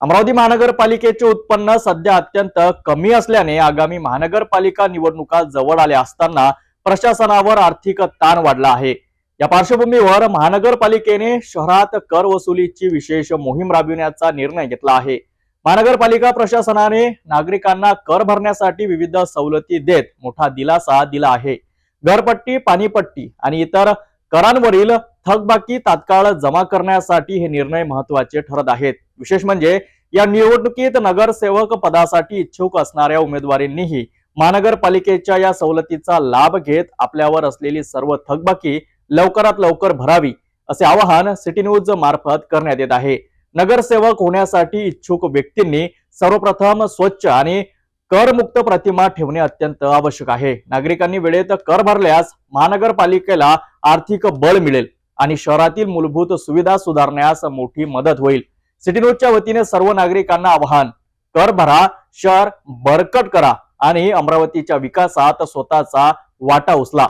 अमरावती महानगरपालिकेचे उत्पन्न सध्या अत्यंत कमी असल्याने आगामी महानगरपालिका निवडणुका जवळ आल्या असताना प्रशासनावर आर्थिक ताण वाढला आहे. या पार्श्वभूमीवर महानगरपालिकेने शहरात कर वसुलीची विशेष मोहीम राबविण्याचा निर्णय घेतला आहे. महानगरपालिका प्रशासनाने नागरिकांना कर भरण्यासाठी विविध सवलती देत मोठा दिलासा दिला आहे. घरपट्टी पाणीपट्टी आणि इतर करांवरील थकबाकी तात्काळ जमा करण्यासाठी हे निर्णय महत्त्वाचे ठरत आहेत. विशेष म्हणजे या निवडणुकीत नगरसेवक पदासाठी इच्छुक असणाऱ्या उमेदवारांनीही महानगरपालिकेच्या या सवलतीचा लाभ घेत आपल्यावर असलेली सर्व थकबाकी लवकरात लवकर भरावी असे आवाहन सिटी न्यूज मार्फत करण्यात येत आहे. नगरसेवक होण्यासाठी इच्छुक व्यक्तींनी सर्वप्रथम स्वच्छ आणि करमुक्त प्रतिमा ठेवणे अत्यंत आवश्यक आहे. नागरिकांनी वेळेत कर भरल्यास महानगरपालिकेला आर्थिक बळ मिळेल आणि शहरातील मूलभूत सुविधा सुधारण्यास मोठी मदत होईल. सिटी न्यूजच्या वतीने सर्व नागरिकांना आवाहन. कर भरा शहर बरकट करा आणि अमरावतीच्या विकासात स्वतःचा वाटा उचला.